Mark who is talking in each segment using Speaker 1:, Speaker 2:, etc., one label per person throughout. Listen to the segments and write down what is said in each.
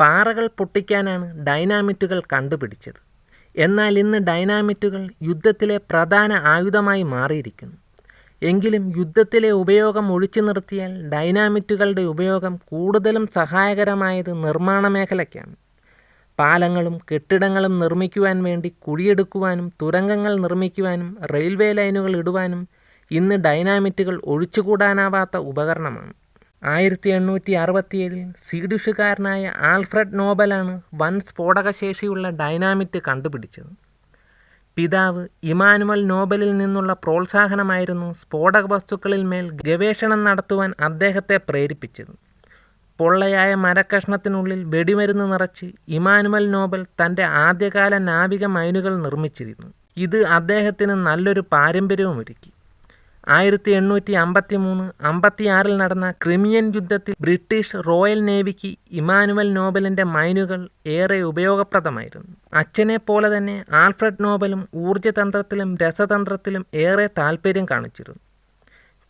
Speaker 1: പാറകൾ പൊട്ടിക്കാനാണ് ഡൈനാമിറ്റുകൾ കണ്ടുപിടിച്ചത്. എന്നാൽ ഇന്ന് ഡൈനാമിറ്റുകൾ യുദ്ധത്തിലെ പ്രധാന ആയുധമായി മാറിയിരിക്കുന്നു. എങ്കിലും യുദ്ധത്തിലെ ഉപയോഗം ഒഴിച്ചു നിർത്തിയാൽ ഡൈനാമിറ്റുകളുടെ ഉപയോഗം കൂടുതലും സഹായകരമായത് നിർമ്മാണ മേഖലയ്ക്കാണ്. പാലങ്ങളും കെട്ടിടങ്ങളും നിർമ്മിക്കുവാൻ വേണ്ടി കുഴിയെടുക്കുവാനും തുരങ്കങ്ങൾ നിർമ്മിക്കുവാനും റെയിൽവേ ലൈനുകൾ ഇടുവാനും ഇന്ന് ഡൈനാമിറ്റുകൾ ഒഴിച്ചുകൂടാനാവാത്ത ഉപകരണമാണ്. ആയിരത്തി എണ്ണൂറ്റി അറുപത്തിയേഴിൽ സ്വീഡിഷുകാരനായ ആൽഫ്രഡ് നോബലാണ് വൻ സ്ഫോടകശേഷിയുള്ള ഡൈനാമിറ്റ് കണ്ടുപിടിച്ചത്. പിതാവ് ഇമാനുവൽ നോബലിൽ നിന്നുള്ള പ്രോത്സാഹനമായിരുന്നു സ്ഫോടക വസ്തുക്കളിൽ മേൽ ഗവേഷണം നടത്തുവാൻ അദ്ദേഹത്തെ പ്രേരിപ്പിച്ചത്. പൊള്ളയായ മരക്കഷ്ണത്തിനുള്ളിൽ വെടിമരുന്ന് നിറച്ച് ഇമാനുവൽ നോബൽ തന്റെ ആദ്യകാല നാവിക മൈനുകൾ നിർമ്മിച്ചിരുന്നു. ഇത് അദ്ദേഹത്തിന് നല്ലൊരു പാരമ്പര്യവും ഒരുക്കി ആയിരത്തി എണ്ണൂറ്റി അമ്പത്തി മൂന്ന് അമ്പത്തിയാറിൽ നടന്ന ക്രിമിയൻ യുദ്ധത്തിൽ ബ്രിട്ടീഷ് റോയൽ നേവിക്ക് ഇമാനുവൽ നോബലിന്റെ മൈനുകൾ ഏറെ ഉപയോഗപ്രദമായിരുന്നു. അച്ഛനെ പോലെ തന്നെ ആൽഫ്രഡ് നോബലും ഊർജതന്ത്രത്തിലും രസതന്ത്രത്തിലും ഏറെ താൽപ്പര്യം കാണിച്ചിരുന്നു.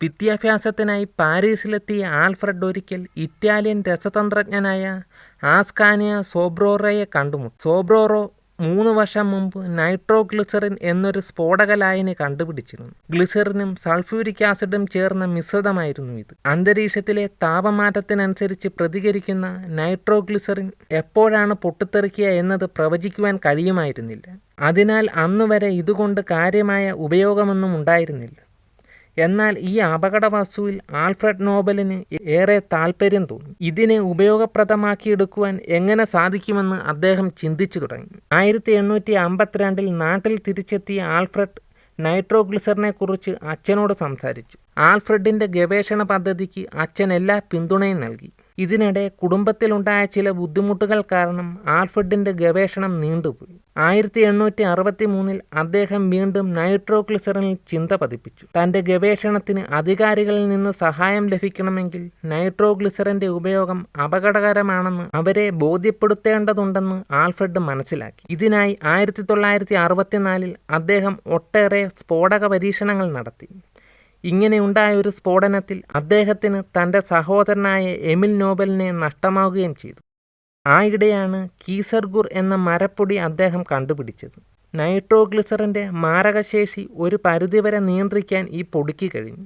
Speaker 1: വിദ്യാഭ്യാസത്തിനായി പാരീസിലെത്തിയ ആൽഫ്രഡ് ഒരിക്കൽ ഇറ്റാലിയൻ രസതന്ത്രജ്ഞനായ ആസ്കാനിയ സോബ്രോറയെ കണ്ടുമുട്ടി. സോബ്രോറോ മൂന്ന് വർഷം മുമ്പ് നൈട്രോ ഗ്ലിസറിൻ എന്നൊരു സ്ഫോടക ലായനി കണ്ടുപിടിച്ചിരുന്നു. ഗ്ലിസറിനും സൾഫ്യൂരിക് ആസിഡും ചേർന്ന മിശ്രിതമായിരുന്നു ഇത്. അന്തരീക്ഷത്തിലെ താപമാറ്റത്തിനനുസരിച്ച് പ്രതികരിക്കുന്ന നൈട്രോ ഗ്ലിസറിൻ എപ്പോഴാണ് പൊട്ടിത്തെറിക്കുക എന്നത് പ്രവചിക്കുവാൻ കഴിയുമായിരുന്നില്ല. അതിനാൽ അന്നുവരെ ഇതുകൊണ്ട് കാര്യമായ ഉപയോഗമൊന്നും ഉണ്ടായിരുന്നില്ല. എന്നാൽ ഈ അപകട വസ്തുവിൽ ആൽഫ്രഡ് നോബലിന് ഏറെ താൽപ്പര്യം തോന്നി. ഇതിനെ ഉപയോഗപ്രദമാക്കിയെടുക്കുവാൻ എങ്ങനെ സാധിക്കുമെന്ന് അദ്ദേഹം ചിന്തിച്ചു തുടങ്ങി. ആയിരത്തി എണ്ണൂറ്റി അമ്പത്തിരണ്ടിൽ നാട്ടിൽ തിരിച്ചെത്തിയ ആൽഫ്രഡ് നൈട്രോഗ്ലിസറിനെ കുറിച്ച് അച്ഛനോട് സംസാരിച്ചു. ആൽഫ്രഡിന്റെ ഗവേഷണ പദ്ധതിക്ക് അച്ഛൻ എല്ലാ പിന്തുണയും നൽകി. ഇതിനിടെ കുടുംബത്തിലുണ്ടായ ചില ബുദ്ധിമുട്ടുകൾ കാരണം ആൽഫ്രഡിന്റെ ഗവേഷണം നീണ്ടുപോയി. ആയിരത്തി എണ്ണൂറ്റി അറുപത്തി മൂന്നിൽ അദ്ദേഹം വീണ്ടും നൈട്രോഗ്ലിസറിനിൽ ചിന്ത പതിപ്പിച്ചു. തന്റെ ഗവേഷണത്തിന് അധികാരികളിൽ നിന്ന് സഹായം ലഭിക്കണമെങ്കിൽ നൈട്രോഗ്ലിസറിന്റെ ഉപയോഗം അപകടകരമാണെന്ന് അവരെ ബോധ്യപ്പെടുത്തേണ്ടതുണ്ടെന്ന് ആൽഫ്രഡ് മനസ്സിലാക്കി. ഇതിനായി ആയിരത്തി തൊള്ളായിരത്തി അറുപത്തിനാലിൽ അദ്ദേഹം ഒട്ടേറെ സ്ഫോടക പരീക്ഷണങ്ങൾ നടത്തി. ഇങ്ങനെ ഉണ്ടായ ഒരു സ്ഫോടനത്തിൽ അദ്ദേഹത്തിന് തന്റെ സഹോദരനായ എമിൽ നോബലിനെ നഷ്ടമാവുകയും ചെയ്തു. ആയിടെയാണ് കീസർഗുർ എന്ന മരപ്പൊടി അദ്ദേഹം കണ്ടുപിടിച്ചത്. നൈട്രോഗ്ലിസറിന്റെ മാരകശേഷി ഒരു പരിധിവരെ നിയന്ത്രിക്കാൻ ഈ പൊടിക്ക് കഴിഞ്ഞു.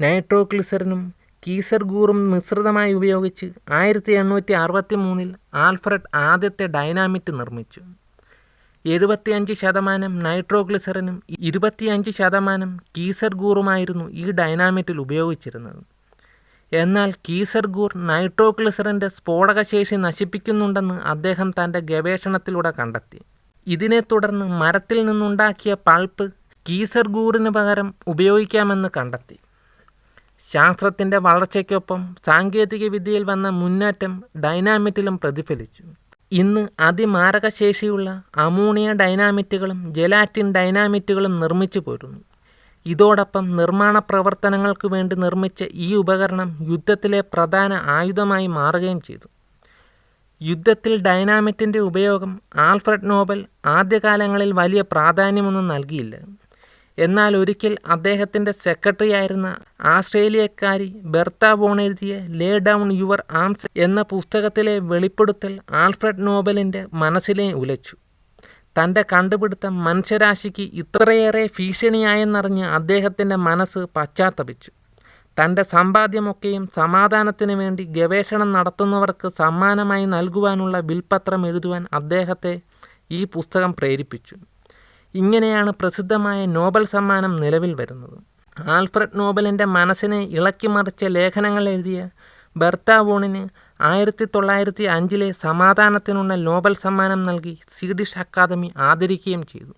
Speaker 1: നൈട്രോഗ്ലിസറിനും കീസർഗൂറും മിശ്രിതമായി ഉപയോഗിച്ച് ആയിരത്തി എണ്ണൂറ്റി അറുപത്തി മൂന്നിൽ ആൽഫ്രഡ് ആദ്യത്തെ ഡൈനാമിറ്റ് നിർമ്മിച്ചു. എഴുപത്തിയഞ്ച് ശതമാനം നൈട്രോഗ്ലിസറിനും ഇരുപത്തിയഞ്ച് ശതമാനം കീസർഗൂറുമായിരുന്നു ഈ ഡൈനാമിറ്റിൽ ഉപയോഗിച്ചിരുന്നത്. എന്നാൽ കീസർഗൂർ നൈട്രോഗ്ലിസറിന്റെ സ്ഫോടകശേഷി നശിപ്പിക്കുന്നുണ്ടെന്ന് അദ്ദേഹം തന്റെ ഗവേഷണത്തിലൂടെ കണ്ടെത്തി. ഇതിനെ തുടർന്ന് മരത്തിൽ നിന്നുണ്ടാക്കിയ പൾപ്പ് കീസർഗൂറിന് പകരം ഉപയോഗിക്കാമെന്ന് കണ്ടെത്തി. ശാസ്ത്രത്തിന്റെ വളർച്ചയ്ക്കൊപ്പം സാങ്കേതികവിദ്യയിൽ വന്ന മുന്നേറ്റം ഡൈനാമിറ്റിലും പ്രതിഫലിച്ചു. ഇന്ന് അതിമാരകശേഷിയുള്ള അമോണിയ ഡൈനാമിറ്റുകളും ജെലാറ്റിൻ ഡൈനാമിറ്റുകളും നിർമ്മിച്ചു പോരുന്നു. ഇതോടൊപ്പം നിർമ്മാണ പ്രവർത്തനങ്ങൾക്ക് വേണ്ടി നിർമ്മിച്ച ഈ ഉപകരണം യുദ്ധത്തിലെ പ്രധാന ആയുധമായി മാറുകയും ചെയ്തു. യുദ്ധത്തിൽ ഡൈനാമിറ്റിന്റെ ഉപയോഗം ആൽഫ്രഡ് നോബൽ ആദ്യകാലങ്ങളിൽ വലിയ പ്രാധാന്യമൊന്നും നൽകിയില്ല. എന്നാൽ ഒരിക്കൽ അദ്ദേഹത്തിന്റെ സെക്രട്ടറി ആയിരുന്ന ആസ്ട്രേലിയക്കാരി ബെർത്ത ബോൺ എഴുതിയ ലേ ഡൗൺ യുവർ ആംസ് എന്ന പുസ്തകത്തിലെ വെളിപ്പെടുത്തൽ ആൽഫ്രഡ് നോബലിന്റെ മനസ്സിനെ ഉലച്ചു. തന്റെ കണ്ടുപിടുത്തം മനുഷ്യരാശിക്ക് ഇത്രയേറെ ഭീഷണിയായെന്നറിഞ്ഞ് അദ്ദേഹത്തിന്റെ മനസ്സ് പശ്ചാത്തപിച്ചു. തന്റെ സമ്പാദ്യമൊക്കെയും സമാധാനത്തിന് വേണ്ടി ഗവേഷണം നടത്തുന്നവർക്ക് സമ്മാനമായി നൽകുവാനുള്ള ബിൽപത്രം എഴുതുവാൻ അദ്ദേഹത്തെ ഈ പുസ്തകം പ്രേരിപ്പിച്ചു. ഇങ്ങനെയാണ് പ്രസിദ്ധമായ നോബൽ സമ്മാനം നിലവിൽ വരുന്നത്. ആൽഫ്രഡ് നോബലിന്റെ മനസ്സിനെ ഇളക്കിമറിച്ച ലേഖനങ്ങൾ എഴുതിയ ബെർത്ത വോണിന് ആയിരത്തി തൊള്ളായിരത്തി അഞ്ചിലെ സമാധാനത്തിനുള്ള നോബൽ സമ്മാനം നൽകി സ്വീഡിഷ് അക്കാദമി ആദരിക്കുകയും ചെയ്തു.